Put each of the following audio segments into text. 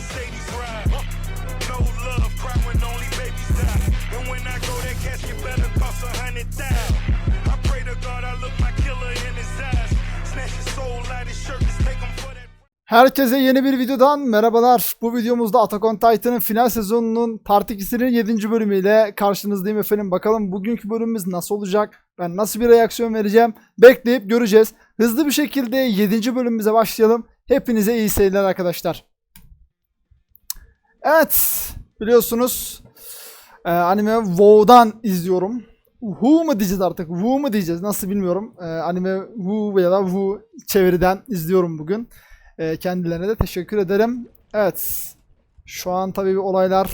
Mercedes ride. No love, cry when only babies die. And when I go, that casket better cost a hundred thousand. I pray to God I look my killer in his eyes. Snatch his soul out his shirt, just take him for that. Herkese yeni bir videodan merhabalar. Bu videomuzda Attack on Titan'ın final sezonunun Part 2'sinin 7. bölümüyle karşınızdayım efendim. Bakalım bugünkü bölümümüz nasıl olacak? Ben nasıl bir reaksiyon vereceğim? Bekleyip göreceğiz. Hızlı bir şekilde 7. bölümümüze başlayalım. Hepinize iyi seyirler arkadaşlar. Evet. Biliyorsunuz e, anime WoW'dan izliyorum. Who mu diyeceğiz artık? Woo mu diyeceğiz? Nasıl bilmiyorum. E, anime Woo ya da Woo çeviriden izliyorum bugün. E, kendilerine de teşekkür ederim. Evet. Şu an tabii olaylar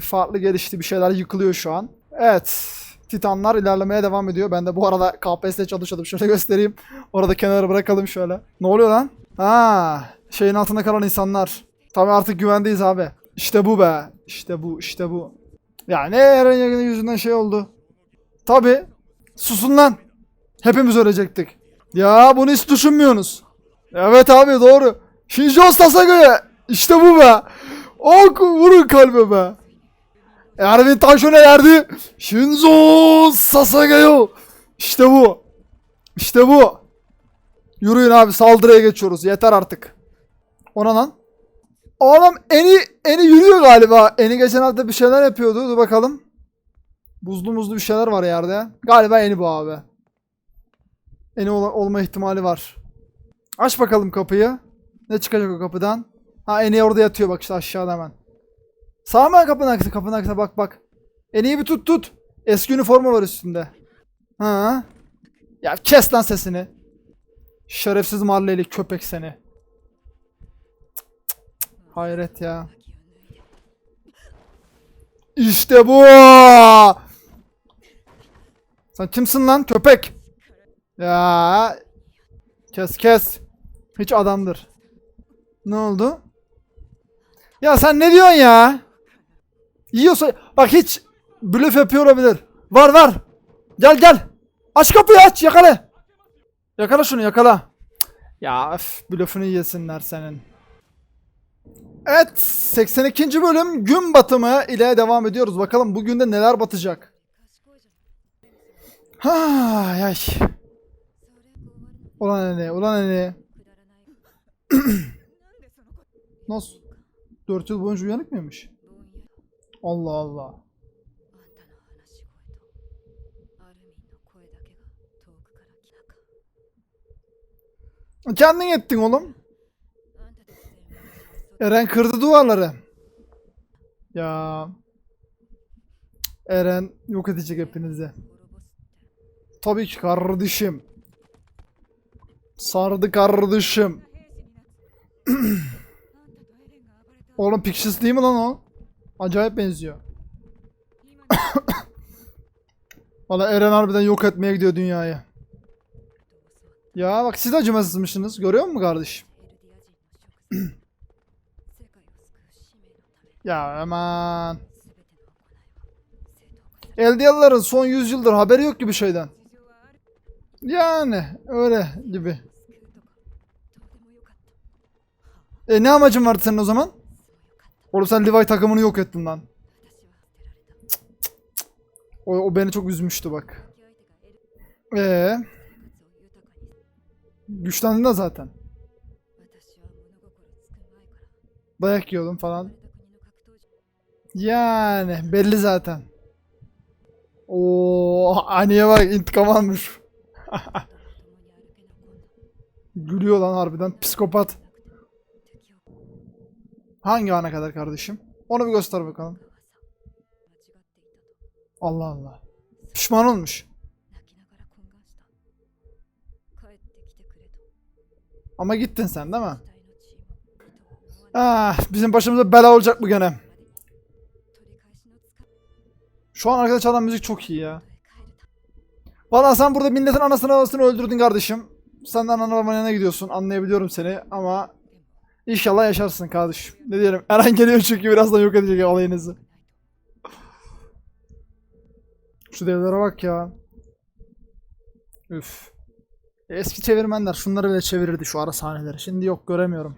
farklı gelişti. Bir şeyler yıkılıyor şu an. Evet. Titanlar ilerlemeye devam ediyor. Ben de bu arada KPSS'de çalışıyordum. Şöyle göstereyim. Orada kenara bırakalım şöyle. Ne oluyor lan? Ha, şeyin altında kalan insanlar. Tabii artık güvendeyiz abi. İşte bu be. İşte bu, işte bu. Ya ne Eren yüzünden şey oldu. Tabii. Susun lan. Hepimiz ölecektik. Ya bunu hiç düşünmüyorsunuz. Evet abi doğru. Shinjo Sasaga'ya. İşte bu be. Ok vurun kalbime. Erwin Taşon'a yerdi. Shinzo Sasaga'ya. İşte bu. İşte bu. Yürüyün abi saldırıya geçiyoruz. Yeter artık. Ona lan. Oğlum Eni, Eni yürüyor galiba. Eni geçen hafta bir şeyler yapıyordu. Dur bakalım. Buzlu muzlu bir şeyler var yerde. Galiba Eni bu abi. Eni ol- olma ihtimali var. Aç bakalım kapıyı. Ne çıkacak o kapıdan? Ha Eni orada yatıyor bak işte aşağıda hemen. Sağ mı kapının arkası? Kapının arkasına bak bak. Eni'yi bir tut tut. Eski üniforma var üstünde. Ha. Ya kes lan sesini. Şerefsiz Marley'li köpek seni. Hayret ya. İşte bu. Sen kimsin lan köpek? Ya kes kes. Hiç adamdır. Ne oldu? Ya sen ne diyorsun ya? Yiyorsa bak hiç blöf yapıyor olabilir. Var var. Gel gel. Aç kapıyı aç yakala. Yakala şunu yakala. Ya öf, blöfünü yesinler senin. Evet 82. bölüm gün batımı ile devam ediyoruz. Bakalım bugün de neler batacak. Ha ay. Ulan ne? Ulan ne? Nasıl? 4 yıl boyunca uyanık mıymış? Allah Allah. Kendin ettin oğlum. Eren kırdı duvarları. Ya. Eren yok edecek hepinizi. Tabii ki kardeşim. Sardı kardeşim. Oğlum Pictures değil mi lan o? Acayip benziyor. Valla Eren harbiden yok etmeye gidiyor dünyayı. Ya bak siz acımasızmışsınız. Görüyor musun kardeşim? Ya aman. Eldiyalıların son 100 yıldır haberi yok gibi şeyden. Yani öyle gibi. E ne amacın vardı senin o zaman? Oğlum sen Levi takımını yok ettin lan. Cık cık cık. O, o beni çok üzmüştü bak. Ee, güçlendin de zaten. Dayak yiyordum falan. Yani belli zaten. Oo, anneye bak intikam almış. Gülüyor lan harbiden psikopat. Hangi ana kadar kardeşim? Onu bir göster bakalım. Allah Allah. Pişman olmuş. Ama gittin sen değil mi? Ah, bizim başımıza bela olacak bu gene. Şu an arkadaş çalan müzik çok iyi ya. Valla sen burada milletin anasını anasını öldürdün kardeşim. Senden ana babana gidiyorsun anlayabiliyorum seni ama inşallah yaşarsın kardeşim. Ne diyelim Eren geliyor çünkü birazdan yok edecek olayınızı. Şu devlere bak ya. Üf. Eski çevirmenler şunları bile çevirirdi şu ara sahneleri. Şimdi yok göremiyorum.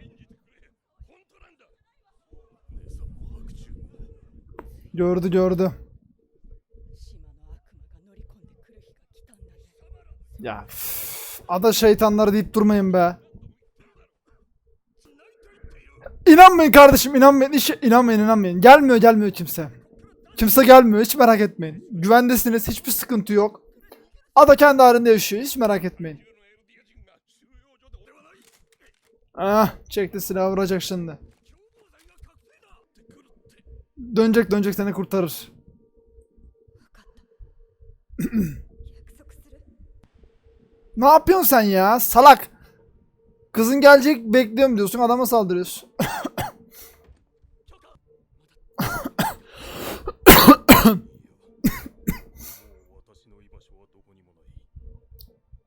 Gördü gördü. Ya ada şeytanları deyip durmayın be. İnanmayın kardeşim inanmayın. Hiç inanmayın inanmayın. Gelmiyor gelmiyor kimse. Kimse gelmiyor hiç merak etmeyin. Güvendesiniz hiçbir sıkıntı yok. Ada kendi halinde yaşıyor hiç merak etmeyin. Ah çekti silahı vuracak şimdi. Dönecek dönecek seni kurtarır. Ne yapıyorsun sen ya? Salak. Kızın gelecek bekliyorum diyorsun adama saldırıyorsun.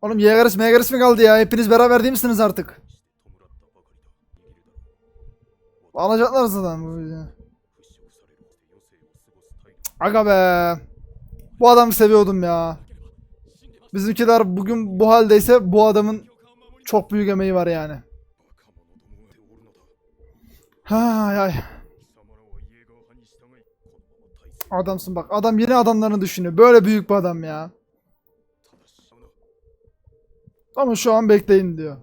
Oğlum Yegaris Megaris mi kaldı ya? Hepiniz beraber değil misiniz artık? Alacaklar zaten bu. Aga be. Bu adamı seviyordum ya. Bizimkiler bugün bu haldeyse bu adamın çok büyük emeği var yani. Hay hay. Adamsın bak. Adam yeni adamlarını düşünüyor. Böyle büyük bir adam ya. Ama şu an bekleyin diyor.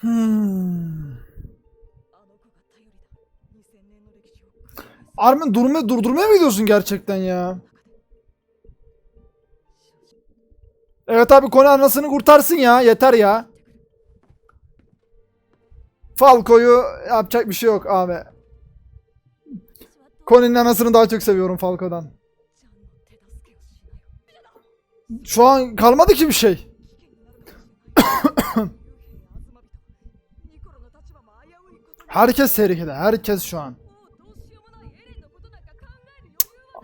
Hmm. Armin durma durdurmaya mı gidiyorsun gerçekten ya? Evet abi konu anasını kurtarsın ya. Yeter ya. Falco'yu yapacak bir şey yok abi. Colin'in anasını daha çok seviyorum Falco'dan. Şu an kalmadı ki bir şey. herkes serihide. Herkes şu an.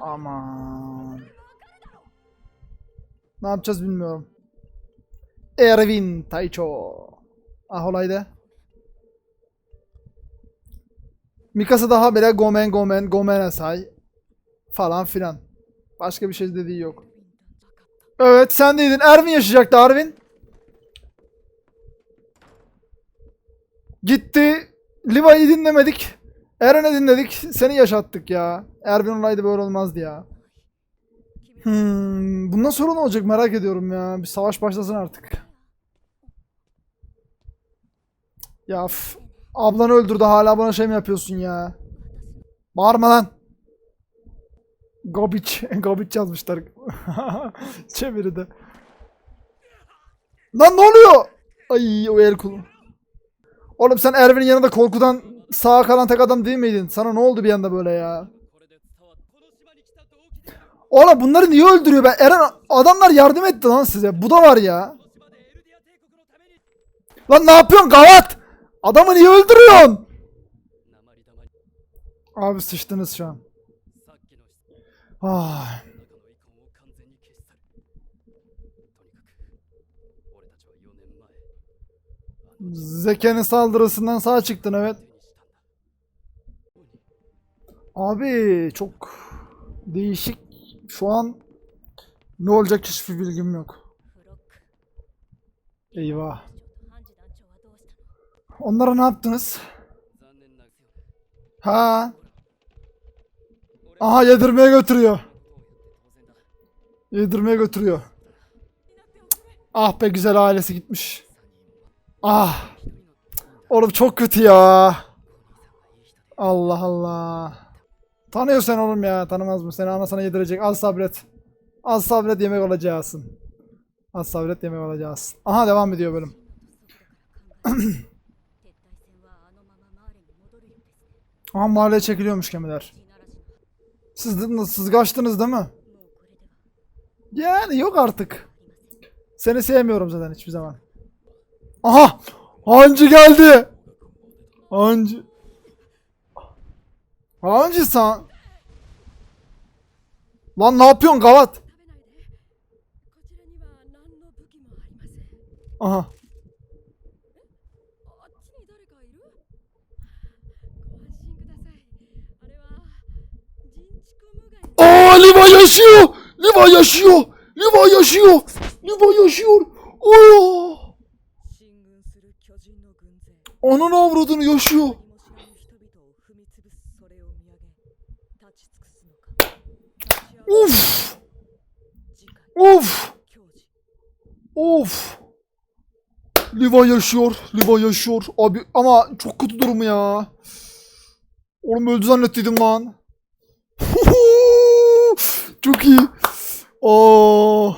Aman. Ne yapacağız bilmiyorum. Erwin Taicho. Ah olaydı. Mikasa daha böyle gomen gomen gomen asay falan filan. Başka bir şey dediği yok. Evet sen deydin. Erwin yaşayacaktı Erwin. Gitti. Liva'yı dinlemedik. Eren'i dinledik. Seni yaşattık ya. Erwin olaydı böyle olmazdı ya. Hmm, bundan sonra ne olacak merak ediyorum ya. Bir savaş başlasın artık. Ya f- ablanı öldürdü hala bana şey mi yapıyorsun ya? Bağırma lan. Gobiç. Gobiç yazmışlar. Çeviride. Lan ne oluyor? Ay o el kulu. Oğlum sen Erwin'in yanında korkudan sağa kalan tek adam değil miydin? Sana ne oldu bir anda böyle ya? Oğlum bunları niye öldürüyor ben? Eren adamlar yardım etti lan size. Bu da var ya. Lan ne yapıyorsun Gavat? Adamı niye öldürüyorsun? Abi sıçtınız şu an. Ah. Zeke'nin saldırısından sağ çıktın evet. Abi çok değişik şu an ne olacak hiçbir bilgim yok. Eyvah. Onlara ne yaptınız? Ha. Aha yedirmeye götürüyor. Yedirmeye götürüyor. Ah be güzel ailesi gitmiş. Ah. Oğlum çok kötü ya. Allah Allah. Tanıyor sen oğlum ya. Tanımaz mı? Seni anasına yedirecek. Az sabret. Az sabret yemek olacaksın. Az sabret yemek olacaksın. Aha devam ediyor bölüm. Aha mahalleye çekiliyormuş gemiler. Siz, siz kaçtınız değil mi? Yani yok artık. Seni sevmiyorum zaten hiçbir zaman. Aha! Hancı geldi! Hancı. Hancı sen. Lan ne yapıyorsun gavat? Aha. Aa Liva yaşıyor. Liva yaşıyor. Liva yaşıyor. Liva yaşıyor. Aa. Onun avradını yaşıyor. Uf! Uf! Of! Liva yaşıyor. Liva yaşıyor. Abi ama çok kötü durumu ya. Oğlum öldü zannettiydim lan. çok iyi. Aa,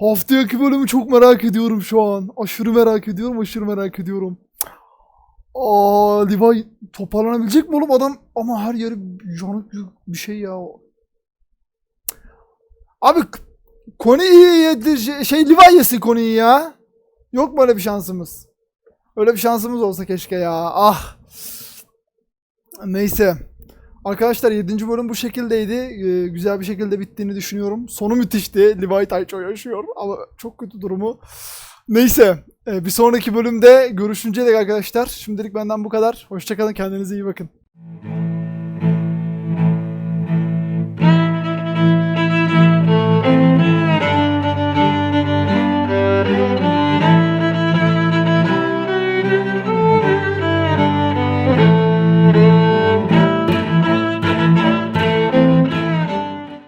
haftaki bölümü çok merak ediyorum şu an. Aşırı merak ediyorum, aşırı merak ediyorum. Aa, Levi toparlanabilecek mi oğlum adam? Ama her yeri yanık bir şey ya. Abi Koni iyi yedi şey, şey Levi yesin Koni'yi ya. Yok mu öyle bir şansımız? Öyle bir şansımız olsa keşke ya. Ah. Neyse. Arkadaşlar 7. bölüm bu şekildeydi. Ee, güzel bir şekilde bittiğini düşünüyorum. Sonu müthişti. Levi Taycho yaşıyor ama çok kötü durumu. Neyse. Ee, bir sonraki bölümde görüşünceye dek arkadaşlar. Şimdilik benden bu kadar. Hoşçakalın. Kendinize iyi bakın.